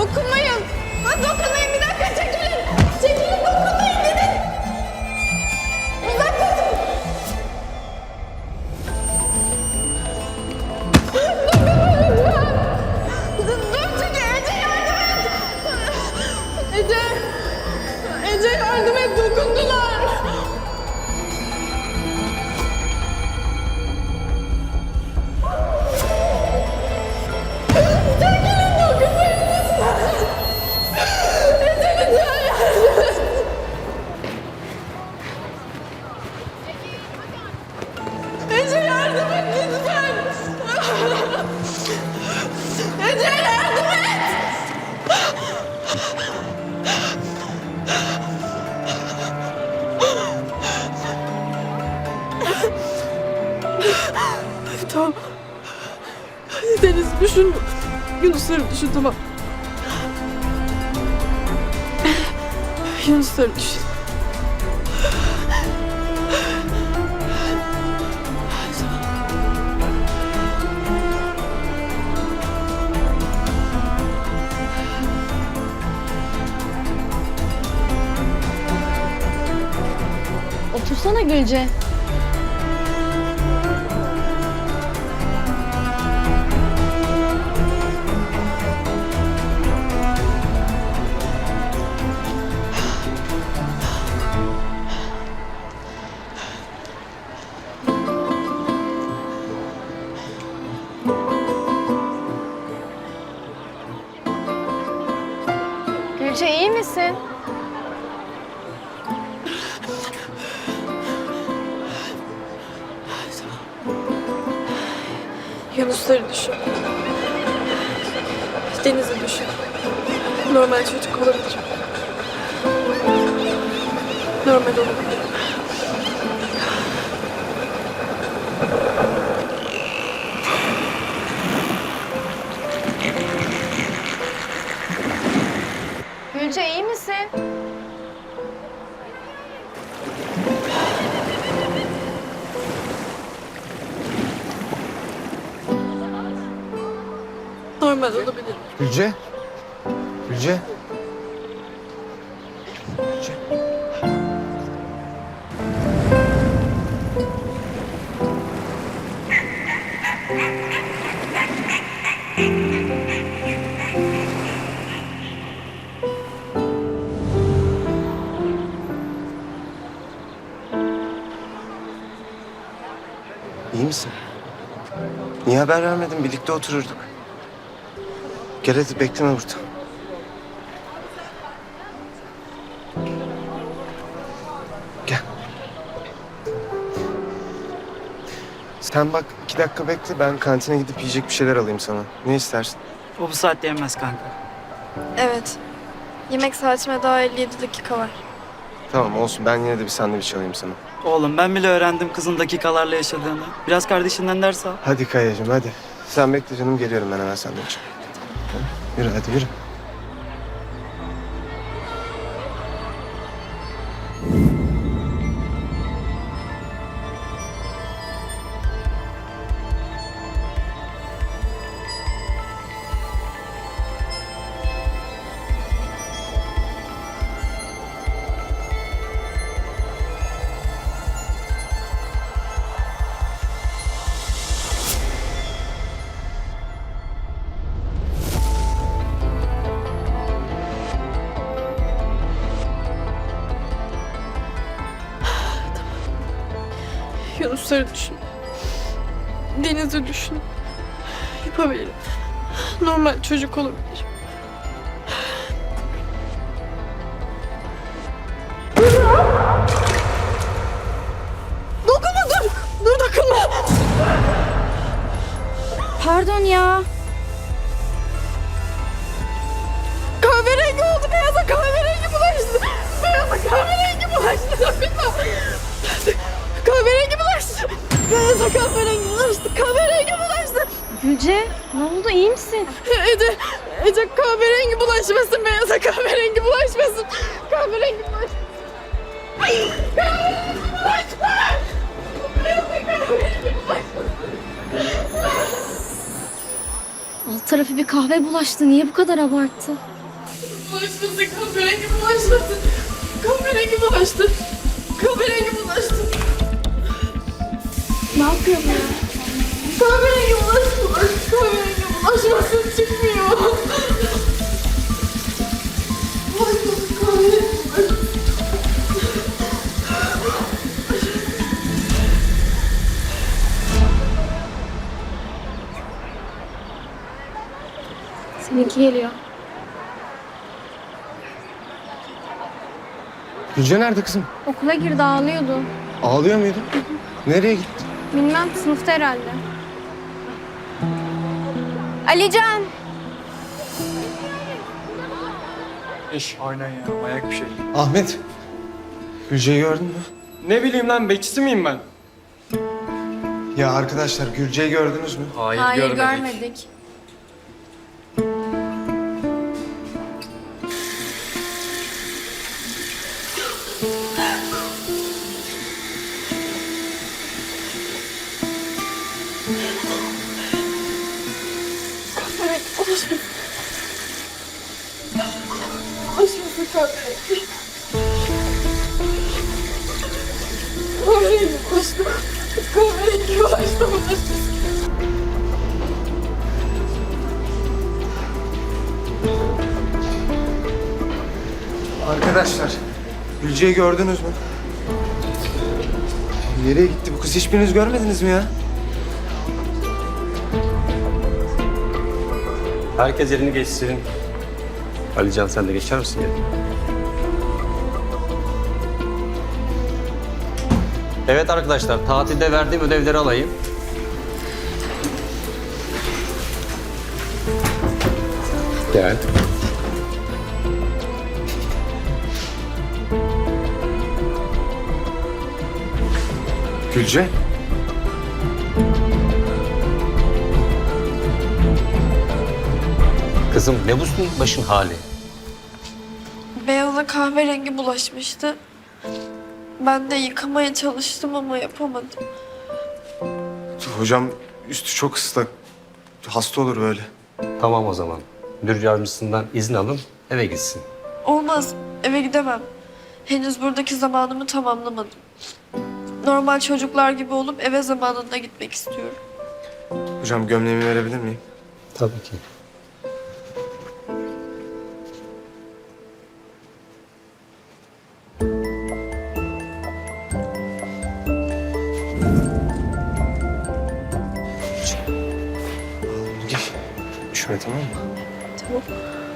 Dokunmayın. Düşün. Yunusları düşün tamam. Yunusları düşün. Otursana Gülce. Misin? Yunusları düşün. Deniz'i düşün. Normal çocuk olabilir. Normal olabilir. Normal olabilir. Gülce. Gülce. Gülce. İyi misin? Niye haber vermedin? Birlikte otururduk. Gel hadi bekleme burada. Gel. Sen bak iki dakika bekle ben kantine gidip yiyecek bir şeyler alayım sana. Ne istersin? O bu saatte yenmez kanka. Evet. Yemek saatime daha 57 dakika var. Tamam olsun ben yine de bir sandviç alayım sana. Oğlum ben bile öğrendim kızın dakikalarla yaşadığını. Biraz kardeşinden ders al. Hadi Kayacığım hadi. Sen bekle canım geliyorum ben hemen sandviç. Yürü hadi yürü. Yunusları düşün. Deniz'i düşün. Yapabilirim. Normal çocuk olabilir. Dokunma dur. Dur dokunma. Pardon ya. Tarafı bir kahve bulaştı. Niye bu kadar abarttı? Bulaşmasın kahverengi bulaşmasın. Kahverengi bulaştı. Kahverengi bulaştı. Ne yapıyor bu ya? Kahverengi bulaştı. Seninki geliyor. Gülce nerede kızım? Okula girdi ağlıyordu. Ağlıyor muydu? Nereye gitti? Bilmem sınıfta herhalde. Alican! İş. Aynen ya. Ayak bir şey. Ahmet. Gülce'yi gördün mü? Ne bileyim lan bekçisi miyim ben? Ya arkadaşlar Gülce'yi gördünüz mü? Hayır, görmedik. Bulaşmasın kahverengi. Kahverengi bulaştı. Kahverengi bulaştı. Bulaşmasın. Arkadaşlar Gülce'yi gördünüz mü? Nereye gitti bu kız? Hiçbiriniz görmediniz mi ya? Herkes yerini geçsin. Alican sen de geçer misin yerine? Evet arkadaşlar, tatilde verdiğim ödevleri alayım. Gel. Gülce? Kızım ne bu başın hali? Beyaza kahverengi bulaşmıştı. Ben de yıkamaya çalıştım ama yapamadım. Hocam üstü çok ıslak. Hasta olur böyle. Tamam o zaman. Müdür yardımcısından izin alın, eve gitsin. Olmaz, eve gidemem. Henüz buradaki zamanımı tamamlamadım. Normal çocuklar gibi olup eve zamanında gitmek istiyorum. Hocam gömleğimi verebilir miyim? Tabii ki. Tamam mı? Tamam.